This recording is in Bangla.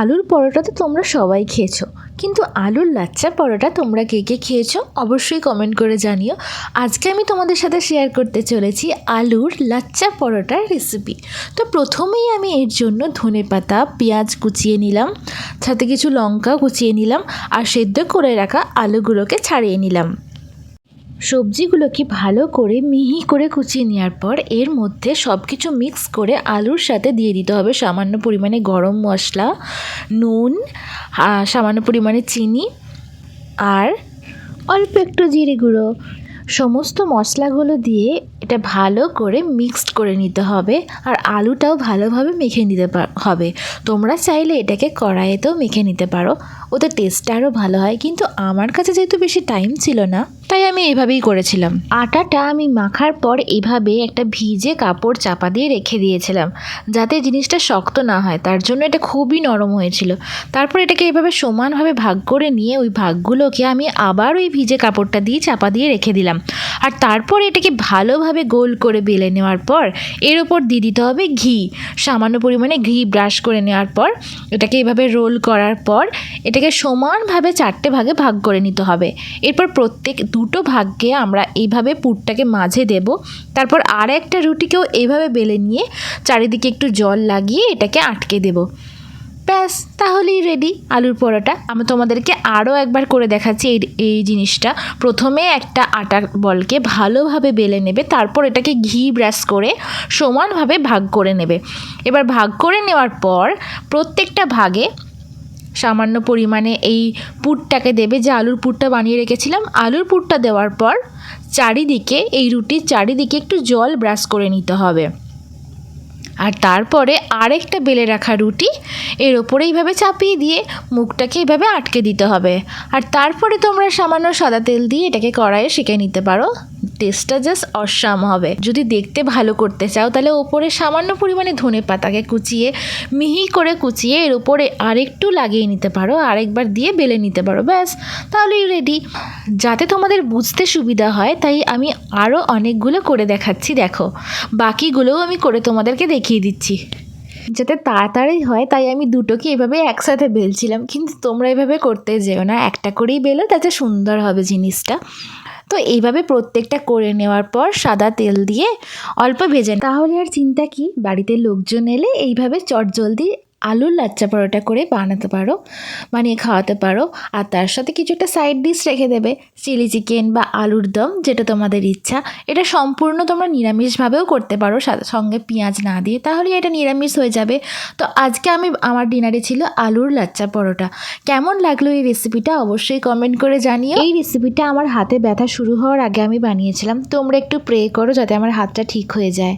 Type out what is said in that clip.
আলুর পরোটা তো তোমরা সবাই খেয়েছো। কিন্তু আলুর লাচ্চা পরোটা তোমরা কে কে খেয়েছো অবশ্যই কমেন্ট করে জানিও। আজকে আমি তোমাদের সাথে শেয়ার করতে চলেছি আলুর লাচ্চা পরোটার রেসিপি তো প্রথমেই আমি এর জন্য ধনে পাতা, পেঁয়াজ কুচিয়ে নিলাম, সাথে কিছু লঙ্কা কুচিয়ে নিলাম, আর সেদ্ধ করে রাখা আলুগুলোকে ছাড়িয়ে নিলাম। সবজিগুলোকে ভালো করে মিহি করে কুচিয়ে নেওয়ার পর এর মধ্যে সব কিছু মিক্স করে আলুর সাথে দিয়ে দিতে হবে সামান্য পরিমাণে গরম মশলা, নুন সামান্য পরিমাণে চিনি আর অল্প একটু জিরে গুঁড়ো। সমস্ত মশলাগুলো দিয়ে এটা ভালো করে মিক্সড করে নিতে হবে আর আলুটাও ভালোভাবে মেখে নিতে হবে। তোমরা চাইলে এটাকে কড়াইয়েতেও মেখে নিতে পারো। ওতে টেস্টটা আরও ভালো হয়। কিন্তু আমার কাছে যেহেতু বেশি টাইম ছিল না, তাই আমি এইভাবেই করেছিলাম। আটাটা আমি মাখার পর এভাবে একটা ভিজে কাপড় চাপা দিয়ে রেখে দিয়েছিলাম, যাতে জিনিসটা শক্ত না হয়। তার জন্য এটা খুবই নরম হয়েছিল। তারপর এটাকে এভাবে সমানভাবে ভাগ করে নিয়ে ওই ভাগগুলোকে আমি আবার ওই ভিজে কাপড়টা দিয়ে চাপা দিয়ে রেখে দিলাম। আর তারপর এটাকে ভালোভাবে গোল করে বেলে নেওয়ার পর এর ওপর দিয়ে দিতে হবে ঘি। সামান্য পরিমাণে ঘি ব্রাশ করে নেওয়ার পর এটাকে এভাবে রোল করার পর এটাকে সমানভাবে চারটে ভাগে ভাগ করে নিতে হবে। এরপর প্রত্যেক দুটো ভাগকে আমরা এইভাবে পুরটাকে মাঝে দেব। তারপর আর একটা রুটিকেও এইভাবে বেলে নিয়ে চারিদিকে একটু জল লাগিয়ে এটাকে আটকে দেব। ব্যাস, তাহলেই রেডি আলুর পরোটা। আমি তোমাদেরকে আরও একবার করে দেখাচ্ছি এই এই জিনিসটা। প্রথমে একটা আটার বলকে ভালোভাবে বেলে নেবে, তারপর এটাকে ঘি ব্রাশ করে সমানভাবে ভাগ করে নেবে। এবার ভাগ করে নেওয়ার পর প্রত্যেকটা ভাগে সামান্য পরিমাণে এই পুরটাকে দেবে, যে আলুর পুরটা বানিয়ে রেখেছিলাম। আলুর পুরটা দেওয়ার পর চারিদিকে, এই রুটির চারিদিকে একটু জল ব্রাশ করে নিতে হবে। আর তারপরে আরেকটা বেলে রাখা রুটি, এর ওপরে এইভাবে চাপিয়ে দিয়ে মুখটাকে এইভাবে আটকে দিতে হবে। আর তারপরে তোমরা সামান্য সাদা তেল দিয়ে এটাকে কড়াইয়ে সেঁকে নিতে পারো। টেস্টটা জাস্ট অসাম হবে। যদি দেখতে ভালো করতে চাও, তাহলে ওপরে সামান্য পরিমাণে ধনে পাতাকে কুচিয়ে, মিহি করে কুচিয়ে এর উপরে আরেকটু লাগিয়ে নিতে পারো, আরেকবার দিয়ে বেলে নিতে পারো, ব্যাস। তাহলেই রেডি যাতে তোমাদের বুঝতে সুবিধা হয়, তাই আমি আরও অনেকগুলো করে দেখাচ্ছি, দেখো। বাকিগুলোও আমি করে তোমাদেরকে দেখিয়ে দিচ্ছি। যাতে তাড়াতাড়ি হয়, তাই আমি দুটোকে এভাবে একসাথে বেলছিলাম। কিন্তু তোমরা এভাবে করতে যেও না, একটা করেই বেলো, তাতে সুন্দর হবে জিনিসটা। তো এইভাবে প্রত্যেকটা করে নেওয়ার পর সাদা তেল দিয়ে অল্প ভেজে তাহলে আর চিন্তা কি? বাড়িতে লোকজন এলে এইভাবে চটজলদি আলুর লাচ্চা পরোটা করে বানাতে পারো, বানিয়ে খাওয়াতে পারো। আর তার সাথে কিছু একটা সাইড ডিশ রেখে দেবে চিলি চিকেন বা আলুর দম, যেটা তোমাদের ইচ্ছা। এটা সম্পূর্ণ তোমরা নিরামিষভাবেও করতে পারো সঙ্গে পেঁয়াজ না দিয়ে, তাহলে এটা নিরামিষ হয়ে যাবে। তো আজকে আমি, আমার ডিনারে ছিল আলুর লাচ্চা পরোটা। কেমন লাগল এই রেসিপিটা অবশ্যই কমেন্ট করে জানিও। এই রেসিপিটা আমার হাতে ব্যথা শুরু হওয়ার আগে আমি বানিয়েছিলাম। তোমরা একটু প্রে করো যাতে আমার হাতটা ঠিক হয়ে যায়।